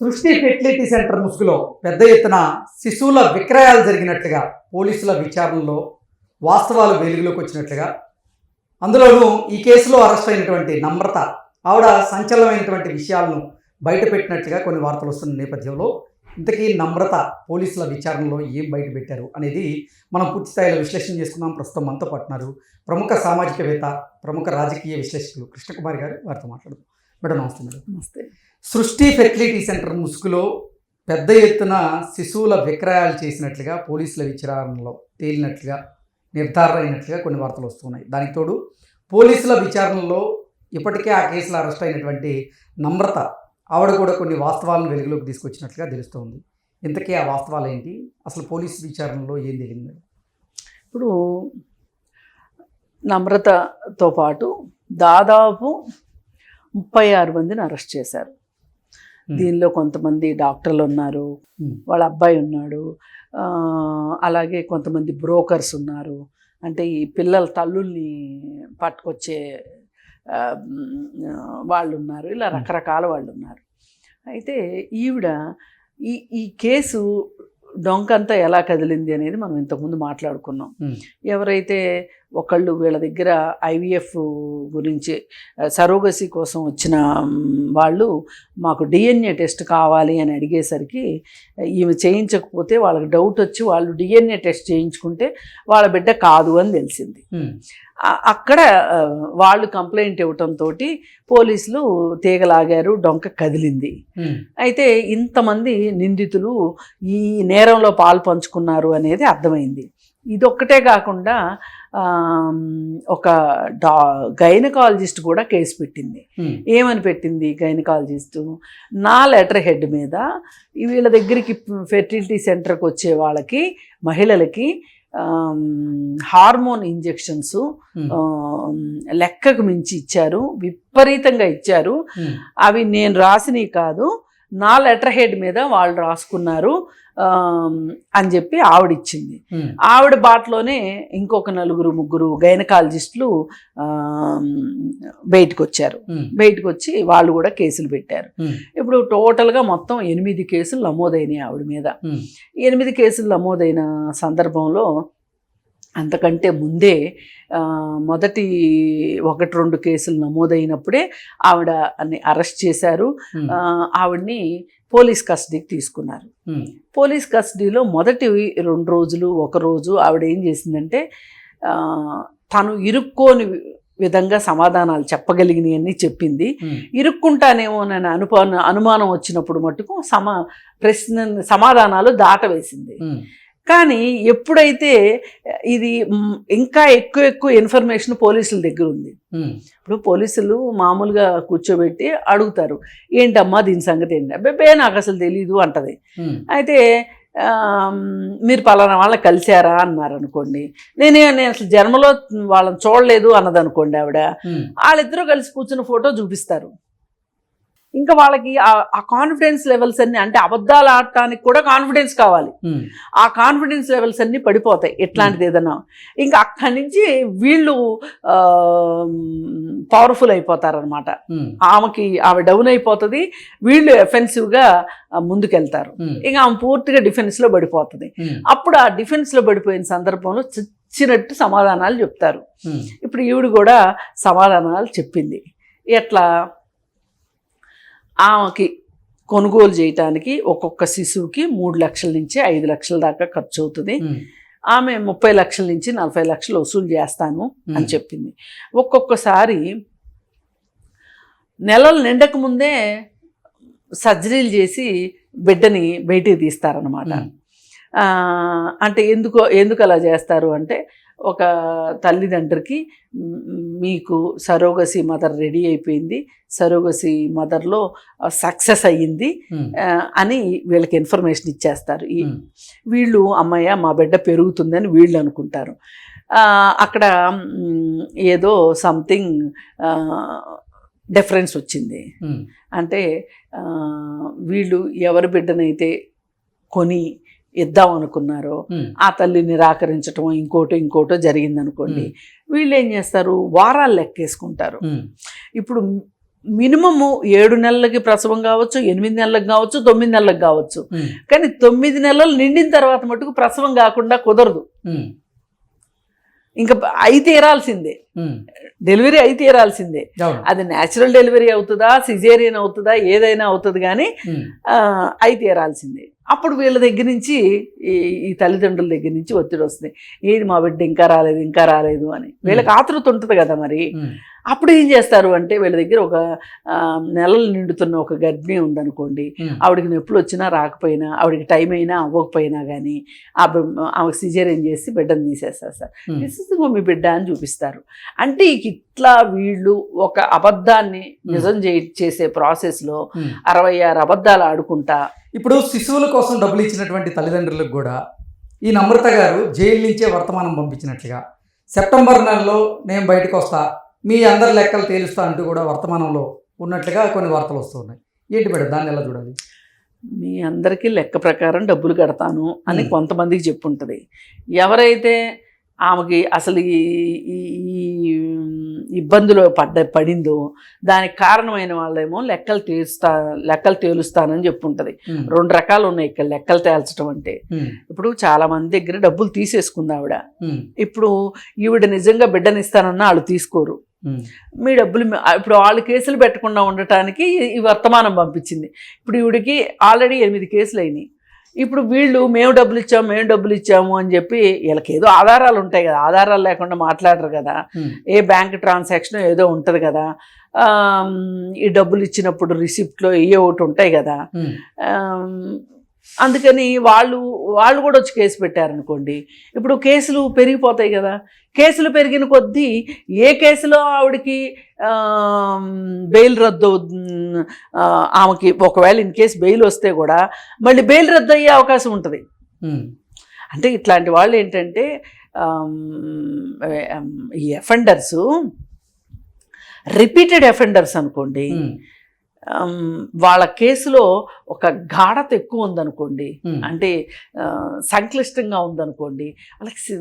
సృష్టి fertility centre ముసుగులో పెద్ద ఎత్తున శిశువుల విక్రయాలు జరిగినట్లుగా పోలీసుల విచారణలో వాస్తవాలు వెలుగులోకి వచ్చినట్లుగా. అందులోనూ ఈ కేసులో అరెస్ట్ అయినటువంటి నమ్రత ఆవిడ సంచలనమైనటువంటి విషయాలను బయటపెట్టినట్లుగా కొన్ని వార్తలు వస్తున్న నేపథ్యంలో ఇంతకీ నమ్రత పోలీసుల విచారణలో ఏం బయట పెట్టారు అనేది మనం పూర్తి స్థాయిలో విశ్లేషణ చేసుకున్నాం ప్రస్తుతం మనతో పట్టున్నారు ప్రముఖ సామాజికవేత్త ప్రముఖ రాజకీయ విశ్లేషకులు కృష్ణకుమారి గారు. వారితో మాట్లాడుతాం మేడం నమస్తే మేడం. నమస్తే. సృష్టి ఫెర్టిలిటీ సెంటర్ ముసుగులో పెద్ద ఎత్తున శిశువుల విక్రయాలు చేసినట్లుగా పోలీసుల విచారణలో తేలినట్లుగా నిర్ధారణ అయినట్లుగా కొన్ని వార్తలు వస్తున్నాయి. దానికి తోడు పోలీసుల విచారణలో ఇప్పటికే ఆ కేసులో అరెస్ట్ అయినటువంటి నమ్రత ఆవిడ కూడా కొన్ని వాస్తవాలను వెలుగులోకి తీసుకొచ్చినట్లుగా తెలుస్తోంది. ఇంతకీ ఆ వాస్తవాలు ఏంటి? అసలు పోలీసు విచారణలో ఏం తెలియదు ఇప్పుడు నమ్రతతో పాటు దాదాపు ముప్పై ఆరు మందిని అరెస్ట్ చేశారు దీనిలో కొంతమంది డాక్టర్లు ఉన్నారు. వాళ్ళ అబ్బాయి ఉన్నాడు అలాగే కొంతమంది బ్రోకర్స్ ఉన్నారు అంటే ఈ పిల్లల తల్లుల్ని పట్టుకొచ్చే వాళ్ళు ఉన్నారు ఇలా. రకరకాల వాళ్ళు ఉన్నారు అయితే ఈవిడ ఈ ఈ కేసు డొంకంతా ఎలా కదిలింది అనేది మనం ఇంతకుముందు మాట్లాడుకున్నాం. ఎవరైతే ఒకళ్ళు వీళ్ళ దగ్గర ఐవీఎఫ్ గురించి సరోగసి కోసం వచ్చిన వాళ్ళు మాకు డిఎన్ఏ టెస్ట్ కావాలి అని అడిగేసరికి ఈమె చేయించకపోతే వాళ్ళకి డౌట్ వచ్చి వాళ్ళు డిఎన్ఏ టెస్ట్ చేయించుకుంటే వాళ్ళ బిడ్డ కాదు అని తెలిసింది. అక్కడ వాళ్ళు కంప్లైంట్ ఇవ్వటంతో పోలీసులు తీగలాగారు డొంక కదిలింది. అయితే ఇంతమంది నిందితులు ఈ నేరంలో పాలు పంచుకున్నారు అనేది అర్థమైంది. ఇదొక్కటే కాకుండా ఒక డా గైనకాలజిస్ట్ కూడా కేసు పెట్టింది. ఏమని పెట్టింది గైనకాలజిస్ట్? నా లెటర్ హెడ్ మీద వీళ్ళ దగ్గరికి ఫెర్టిలిటీ సెంటర్కి వచ్చే వాళ్ళకి మహిళలకి హార్మోన్ ఇంజెక్షన్స్ లెక్కకు మించి ఇచ్చారు విపరీతంగా ఇచ్చారు. అవి నేను రాసినవి కాదు నా లెటర్ హెడ్ మీద వాళ్ళు రాసుకున్నారు అని చెప్పి ఆవిడిచ్చింది. ఆవిడ బాటలోనే ఇంకొక నలుగురు ముగ్గురు గైనకాలజిస్టులు బయటకు వచ్చారు బయటకు వచ్చి వాళ్ళు కూడా కేసులు పెట్టారు. ఇప్పుడు టోటల్గా మొత్తం ఎనిమిది కేసులు నమోదైనాయి ఆవిడ మీద. ఎనిమిది కేసులు నమోదైన సందర్భంలో అంతకంటే ముందే మొదటి ఒకటి రెండు కేసులు నమోదైనప్పుడే ఆవిడ అన్ని అరెస్ట్ చేశారు. ఆవిడ్ని పోలీస్ కస్టడీకి తీసుకున్నారు. పోలీస్ కస్టడీలో మొదటి రెండు రోజులు ఒక రోజు ఆవిడ ఏం చేసిందంటే తను ఇరుక్కోని విధంగా సమాధానాలు చెప్పగలిగినవన్నీ చెప్పింది. ఇరుక్కుంటానేమోనని అనుమానం అనుమానం వచ్చినప్పుడు మటుకు సమా ప్రశ్న సమాధానాలు దాటవేసింది. కానీ ఎప్పుడైతే ఇది ఇంకా ఎక్కువ ఎక్కువ ఇన్ఫర్మేషన్ పోలీసుల దగ్గర ఉంది. ఇప్పుడు పోలీసులు మామూలుగా కూర్చోబెట్టి అడుగుతారు ఏంటమ్మా దీని సంగతి ఏంటి? అబ్బాయి నాకు అసలు తెలీదు అంటది. అయితే మీరు పలానా వాళ్ళని కలిశారా అన్నారు అనుకోండి నేనే నేను అసలు జన్మలో వాళ్ళని చూడలేదు అన్నది అనుకోండి ఆవిడ వాళ్ళిద్దరూ కలిసి కూర్చున్న ఫోటో చూపిస్తారు. ఇంకా వాళ్ళకి ఆ- కాన్ఫిడెన్స్ లెవెల్స్ అన్ని అంటే అబద్ధాలు ఆడటానికి కూడా కాన్ఫిడెన్స్ కావాలి. ఆ కాన్ఫిడెన్స్ లెవెల్స్ అన్నీ పడిపోతాయి ఎట్లాంటిది ఏదైనా. ఇంకా అక్కడి నుంచి వీళ్ళు పవర్ఫుల్ అయిపోతారనమాట ఆమెకి ఆమె డౌన్ అయిపోతుంది వీళ్ళు ఎఫెన్సివ్గా ముందుకెళ్తారు. ఇంకా ఆమె పూర్తిగా డిఫెన్స్లో పడిపోతుంది. అప్పుడు ఆ డిఫెన్స్లో పడిపోయిన సందర్భంలో చచ్చినట్టు సమాధానాలు చెప్తారు. ఇప్పుడు ఈవిడ కూడా సమాధానాలు చెప్పింది. ఎట్లా? ఆమెకి కొనుగోలు చేయటానికి ఒక్కొక్క శిశువుకి మూడు లక్షల నుంచి ఐదు లక్షల దాకా ఖర్చు అవుతుంది ఆమె ముప్పై లక్షల నుంచి నలభై లక్షలు వసూలు చేస్తాను అని చెప్పింది. ఒక్కొక్కసారి నెలలు నిండక ముందే సర్జరీలు చేసి బిడ్డని బయటికి తీస్తారనమాట అంటే ఎందుకు ఎందుకు అలా చేస్తారు అంటే ఒక తల్లిదండ్రికి మీకు సరోగసి మదర్ రెడీ అయిపోయింది. సరోగసి మదర్లో సక్సెస్ అయ్యింది అని వీళ్ళకి ఇన్ఫర్మేషన్ ఇచ్చేస్తారు. వీళ్ళు అమ్మయ్య మా బిడ్డ పెరుగుతుందని వీళ్ళు అనుకుంటారు. అక్కడ ఏదో సంథింగ్ డిఫరెన్స్ వచ్చింది. అంటే వీళ్ళు ఎవరి బిడ్డనైతే కొని ఇద్దాం అనుకున్నారో ఆ తల్లి నిరాకరించటం ఇంకోటో ఇంకోటో జరిగిందనుకోండి వీళ్ళు ఏం చేస్తారు? వారాలు లెక్కేసుకుంటారు. ఇప్పుడు మినిమము ఏడు నెలలకి ప్రసవం కావచ్చు ఎనిమిది నెలలకు కావచ్చు తొమ్మిది నెలలకు కావచ్చు. కానీ తొమ్మిది నెలలు నిండిన తర్వాత మటుకు ప్రసవం కాకుండా కుదరదు. ఇంకా అయి తీరాల్సిందే. డెలివరీ అయి తీరాల్సిందే. అది న్యాచురల్ డెలివరీ అవుతుందా సిజేరియన్ అవుతుందా ఏదైనా అవుతుంది కానీ అయి తీరాల్సిందే. అప్పుడు వీళ్ళ దగ్గర నుంచి ఈ ఈ తల్లిదండ్రుల దగ్గర నుంచి ఒత్తిడి వస్తుంది. ఏది మా బిడ్డ ఇంకా రాలేదు ఇంకా రాలేదు అని. వీళ్ళకి ఆతృత ఉంటుంది కదా మరి. అప్పుడు ఏం చేస్తారు అంటే వీళ్ళ దగ్గర ఒక నెలలు నిండుతున్న ఒక గర్భిణి ఉందనుకోండి. ఆవిడకి నొప్పులు వచ్చినా రాకపోయినా ఆవిడకి టైం అయినా అవ్వకపోయినా కానీ ఆ ఆమెకు సిజేరియన్ చేసి బిడ్డను తీసేస్తారు సార్. ఇస్ మీ బిడ్డ అని చూపిస్తారు. అంటే ఇక ఇట్లా వీళ్ళు ఒక అబద్ధాన్ని నిజం చే చేసే ప్రాసెస్లో. అరవై ఆరు అబద్ధాలు ఆడుకుంటా ఇప్పుడు శిశువుల కోసం డబ్బులు ఇచ్చినటువంటి తల్లిదండ్రులకు కూడా ఈ నమ్రత గారు జైలు నుంచే వర్తమానం పంపించినట్లుగా సెప్టెంబర్ నెలలో నేను బయటకు వస్తా మీ అందరి లెక్కలు తేలుస్తా అంటూ కూడా వర్తమానంలో ఉన్నట్లుగా కొన్ని వార్తలు వస్తున్నాయి. ఏంటి మేడం దాన్ని ఎలా చూడాలి? మీ అందరికీ లెక్క ప్రకారం డబ్బులు కడతాను అని. కొంతమందికి చెప్పుంటుంది. ఎవరైతే ఆమెకి అసలు ఈ ఇబ్బందులు పడ్డ పడిందో దానికి కారణమైన వాళ్ళేమో లెక్కలు తేలుస్తా లెక్కలు తేలుస్తానని చెప్పుంటుంది. రెండు రకాలు ఉన్నాయి ఇక్కడ లెక్కలు తేల్చడం అంటే. ఇప్పుడు చాలా మంది దగ్గర డబ్బులు తీసేసుకుంది ఆవిడ. ఇప్పుడు ఈవిడ నిజంగా బిడ్డనిస్తానన్నా వాళ్ళు తీసుకోరు. మీ డబ్బులు ఇప్పుడు వాళ్ళు కేసులు పెట్టకుండా ఉండటానికి ఈ వర్తమానం పంపించింది. ఇప్పుడు ఈవిడికి ఆల్రెడీ ఎనిమిది కేసులు అయినాయి. ఇప్పుడు వీళ్ళు మేము డబ్బులు ఇచ్చాము మేము డబ్బులు ఇచ్చాము అని చెప్పి వీళ్ళకి ఏదో ఆధారాలు ఉంటాయి కదా ఆధారాలు లేకుండా మాట్లాడరు కదా. ఏ బ్యాంక్ ట్రాన్సాక్షన్ ఏదో ఉంటుంది కదా. ఈ డబ్బులు ఇచ్చినప్పుడు రిసిప్ట్లో ఏ ఒకటి ఉంటాయి కదా. అందుకని వాళ్ళు వాళ్ళు కూడా వచ్చి కేసు పెట్టారనుకోండి. ఇప్పుడు కేసులు పెరిగిపోతాయి కదా. కేసులు పెరిగిన కొద్దీ ఏ కేసులో ఆవిడకి బెయిల్ రద్దు ఆమెకి ఒకవేళ ఇన్ కేసు బెయిల్ వస్తే కూడా మళ్ళీ బెయిల్ రద్దు అయ్యే అవకాశం ఉంటుంది. అంటే ఇట్లాంటి వాళ్ళు ఏంటంటే ఈ ఎఫెండర్స్ రిపీటెడ్ ఎఫెండర్స్ అనుకోండి. వాళ్ళ కేసులో ఒక గాఢత ఎక్కువ ఉందనుకోండి. అంటే సంక్లిష్టంగా ఉందనుకోండి. వాళ్ళకి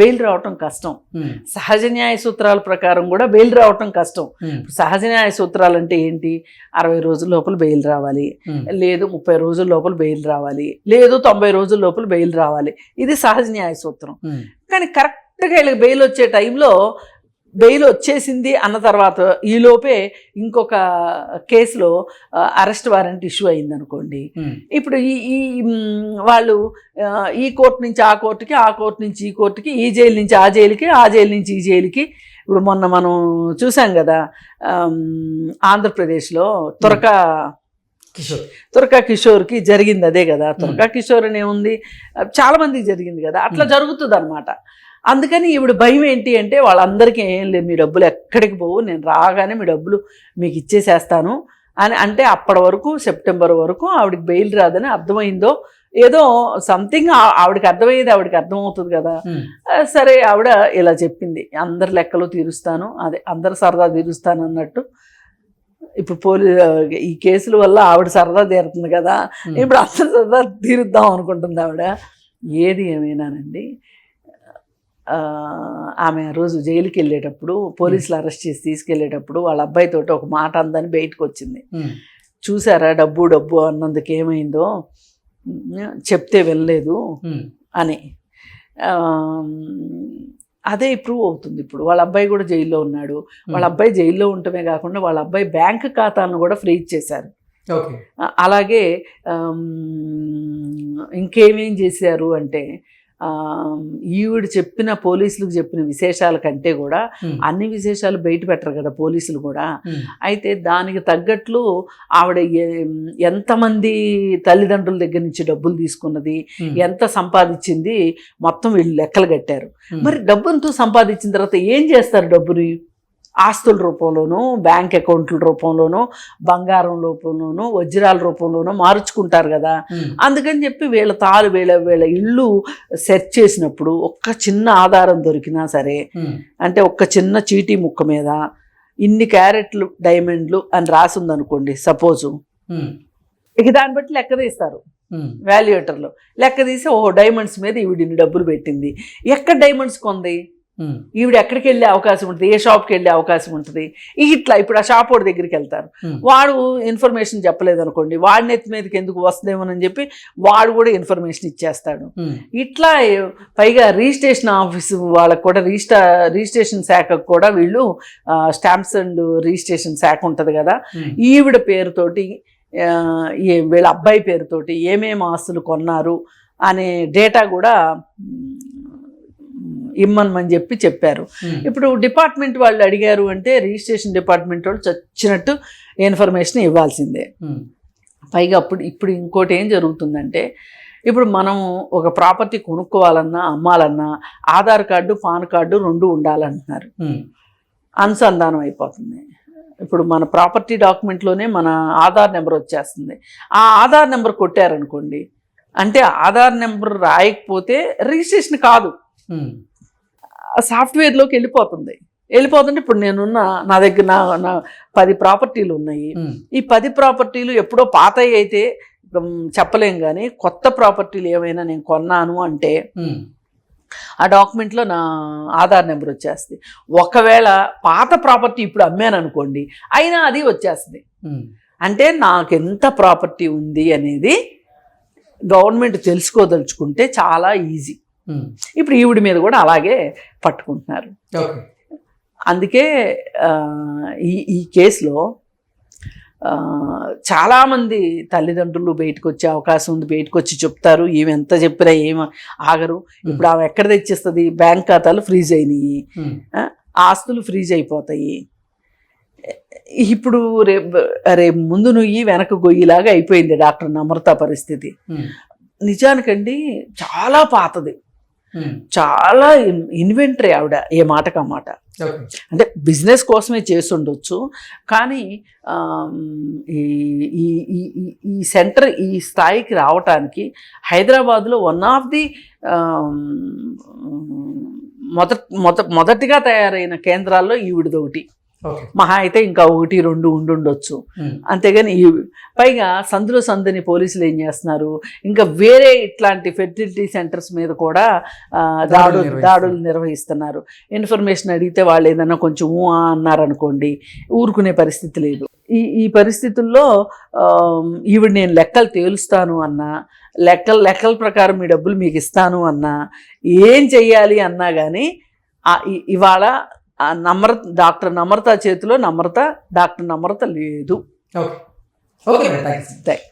బెయిల్ రావటం కష్టం. సహజ న్యాయ సూత్రాల ప్రకారం కూడా బెయిల్ రావటం కష్టం. సహజ న్యాయ సూత్రాలు అంటే ఏంటి? అరవై రోజుల లోపల బెయిల్ రావాలి. లేదు ముప్పై రోజుల లోపల బెయిల్ రావాలి. లేదు తొంభై రోజుల లోపల బెయిల్ రావాలి. ఇది సహజ న్యాయ సూత్రం. కానీ కరెక్ట్గా వీళ్ళకి బెయిల్ వచ్చే టైంలో బెయిల్ వచ్చేసింది అన్న తర్వాత ఈలోపే ఇంకొక కేసులో అరెస్ట్ వారెంట్ ఇష్యూ అయింది అనుకోండి ఉమ్, ఇప్పుడు ఈ ఈ వాళ్ళు ఈ కోర్టు నుంచి ఆ కోర్టుకి ఆ కోర్టు నుంచి ఈ కోర్టుకి ఈ జైలు నుంచి ఆ జైలుకి ఆ జైలు నుంచి ఈ జైలుకి. ఇప్పుడు మొన్న మనం చూసాం కదా ఆంధ్రప్రదేశ్లో తురక కిషోర్. తురకా కిషోర్కి జరిగింది అదే కదా. తురకా కిషోర్ అనే ఉంది. చాలా మందికి జరిగింది కదా. అట్లా. జరుగుతుంది అనమాట అందుకని ఇప్పుడు భయం ఏంటి అంటే వాళ్ళందరికీ ఏం లేదు మీ డబ్బులు ఎక్కడికి పోవు నేను రాగానే మీ డబ్బులు మీకు ఇచ్చేసేస్తాను అని అంటే అప్పటి వరకు సెప్టెంబర్ వరకు ఆవిడకి బెయిల్ రాదని అర్థమైందో ఏదో సంథింగ్ ఆవిడకి అర్థమయ్యేది ఆవిడకి అర్థమవుతుంది కదా. సరే ఆవిడ ఇలా చెప్పింది అందరి లెక్కలు తీరుస్తాను అదే అందరి సరదా తీరుస్తాను అన్నట్టు. ఇప్పుడు పోలీ ఈ కేసుల వల్ల ఆవిడ సరదా తీరుతుంది కదా. ఇప్పుడు అందరి సరదా తీరుద్దాం అనుకుంటుంది ఆవిడ. ఏది ఏమైనానండి ఆమె ఆ రోజు జైలుకి వెళ్ళేటప్పుడు పోలీసులు అరెస్ట్ చేసి తీసుకెళ్ళేటప్పుడు వాళ్ళ అబ్బాయితోటి ఒక మాట అందని బయటకు వచ్చింది. చూసారా డబ్బు డబ్బు అన్నందుకు ఏమైందో? చెప్తే వెళ్ళలేదు అని. అదే ప్రూవ్ అవుతుంది ఇప్పుడు. వాళ్ళ అబ్బాయి కూడా జైల్లో ఉన్నాడు. వాళ్ళ అబ్బాయి జైల్లో ఉండటమే కాకుండా వాళ్ళ అబ్బాయి బ్యాంక్ ఖాతాను కూడా ఫ్రీజ్ చేశారు ఓకే. ఆ, అలాగే ఇంకేమేం చేశారు అంటే ఈవిడ చెప్పిన పోలీసులకు చెప్పిన విశేషాల కంటే కూడా అన్ని విశేషాలు బయట పెట్టరు కదా పోలీసులు కూడా. అయితే దానికి తగ్గట్లు ఆవిడ ఎంతమంది తల్లిదండ్రుల దగ్గర నుంచి డబ్బులు తీసుకున్నది ఎంత సంపాదించింది మొత్తం వీళ్ళు లెక్కలు కట్టారు. మరి డబ్బుంటూ సంపాదించిన తర్వాత ఏం చేస్తారు డబ్బుని? ఆస్తుల రూపంలోనూ బ్యాంక్ అకౌంట్ల రూపంలోనూ బంగారం రూపంలోనూ వజ్రాల రూపంలోనూ మార్చుకుంటారు కదా. అందుకని చెప్పి వీళ్ళ తాలు వీళ్ళ వీళ్ళ ఇల్లు సెర్చ్ చేసినప్పుడు ఒక్క చిన్న ఆధారం దొరికినా సరే అంటే ఒక్క చిన్న చీటీ ముక్క మీద ఇన్ని క్యారెట్లు డైమండ్లు అని రాసి ఉందనుకోండి సపోజు ఇక దాన్ని బట్టి లెక్క తీస్తారు. వాల్యుయేటర్లో లెక్క తీసి ఓ డైమండ్స్ మీద ఈవిడిని డబ్బులు పెట్టింది. ఎక్కడ డైమండ్స్ కొంది? ఈవిడ ఎక్కడికి వెళ్ళే అవకాశం ఉంటుంది ఏ షాప్కి వెళ్ళే అవకాశం ఉంటుంది. ఇట్లా ఇప్పుడు ఆ షాప్ వాడి దగ్గరికి వెళ్తారు వాడు ఇన్ఫర్మేషన్ చెప్పలేదు అనుకోండి వాడి నెత్తి మీదకి ఎందుకు వస్తుందేమోనని చెప్పి వాడు కూడా ఇన్ఫర్మేషన్ ఇచ్చేస్తాడు. ఇట్లా పైగా రిజిస్ట్రేషన్ ఆఫీసు వాళ్ళకు కూడా రిజిస్టా రిజిస్ట్రేషన్ శాఖకు కూడా వీళ్ళు స్టాంప్స్ అండ్ రిజిస్ట్రేషన్ శాఖ ఉంటుంది కదా ఈవిడ పేరుతోటి వీళ్ళ అబ్బాయి పేరుతోటి ఏమేమి ఆస్తులు కొన్నారు అనే డేటా కూడా ఇమ్మనమని చెప్పి చెప్పారు. ఇప్పుడు డిపార్ట్మెంట్ వాళ్ళు అడిగారు అంటే రిజిస్ట్రేషన్ డిపార్ట్మెంట్ వాళ్ళు చచ్చినట్టు ఇన్ఫర్మేషన్ ఇవ్వాల్సిందే. పైగా అప్పుడు ఇప్పుడు ఇంకోటి ఏం జరుగుతుందంటే ఇప్పుడు మనం ఒక ప్రాపర్టీ కొనుక్కోవాలన్నా అమ్మాలన్నా ఆధార్ కార్డు పాన్ కార్డు రెండు ఉండాలంటున్నారు. అనుసంధానం అయిపోతుంది. ఇప్పుడు మన ప్రాపర్టీ డాక్యుమెంట్లోనే మన ఆధార్ నెంబర్ వచ్చేస్తుంది. ఆ ఆధార్ నెంబర్ కొట్టారనుకోండి అంటే ఆధార్ నెంబర్ రాయకపోతే రిజిస్ట్రేషన్ కాదు. సాఫ్ట్వేర్లోకి వెళ్ళిపోతుంది. వెళ్ళిపోతుంటే ఇప్పుడు నేనున్న నా దగ్గర నా నా పది ప్రాపర్టీలు ఉన్నాయి. ఈ పది ప్రాపర్టీలు ఎప్పుడో పాతవి అయితే చెప్పలేం కానీ కొత్త ప్రాపర్టీలు ఏమైనా నేను కొన్నాను అంటే ఆ డాక్యుమెంట్లో నా ఆధార్ నెంబర్ వచ్చేస్తుంది. ఒకవేళ పాత ప్రాపర్టీ ఇప్పుడు అమ్మాను అనుకోండి అయినా అది వచ్చేస్తుంది. అంటే నాకు ఎంత ప్రాపర్టీ ఉంది అనేది గవర్నమెంట్ తెలుసుకోదలుచుకుంటే చాలా ఈజీ. ఇప్పుడు ఈవిడ మీద కూడా అలాగే పట్టుకుంటున్నారు. అందుకే ఈ ఈ కేసులో చాలామంది తల్లిదండ్రులు బయటకు వచ్చే అవకాశం ఉంది బయటకు వచ్చి చెప్తారు ఈమె ఎంత చెప్పినా ఏమి ఆగరు. ఇప్పుడు ఆమె ఎక్కడ తెచ్చిస్తుంది? బ్యాంక్ ఖాతాలు ఫ్రీజ్ అయినాయి. ఆస్తులు ఫ్రీజ్ అయిపోతాయి. ఇప్పుడు రేపు రేపు ముందు నుయ్యి వెనక గొయ్యిలాగా అయిపోయింది డాక్టర్ నమ్రత పరిస్థితి. నిజానికండి చాలా పాతది. చాలా ఇన్వెంటరీ ఆవిడ ఏ మాటకు ఆ మాట. అంటే బిజినెస్ కోసమే చేసి ఉండొచ్చు కానీ ఈ ఈ సెంటర్ ఈ స్థాయికి రావటానికి హైదరాబాద్లో వన్ ఆఫ్ ది మొదట మొద మొదటిగా తయారైన కేంద్రాల్లో ఈవిడిది ఒకటి ఓకే మహా అయితే ఇంకా ఒకటి రెండు ఉండుండొచ్చు. ఉమ్, అంతేగాని ఈ పైగా సందులో సందని పోలీసులు ఏం చేస్తున్నారు? ఇంకా వేరే ఇట్లాంటి ఫెర్టిలిటీ సెంటర్స్ మీద కూడా దాడులు దాడులు నిర్వహిస్తున్నారు. ఇన్ఫర్మేషన్ అడిగితే వాళ్ళు ఏదైనా కొంచెం ఊ అన్నారనుకోండి ఊరుకునే పరిస్థితి లేదు. ఈ ఈ పరిస్థితుల్లో ఈవిడ నేను లెక్కలు తేలుస్తాను అన్నా లెక్కల లెక్కల ప్రకారం మీ డబ్బులు మీకు ఇస్తాను అన్నా ఏం చెయ్యాలి అన్నా కానీ ఇవాళ ఆ నమ్ర డాక్టర్ నమ్రత చేతిలో నమ్రత డాక్టర్ నమ్రత లేదు. ఓకే. Okay thanks thank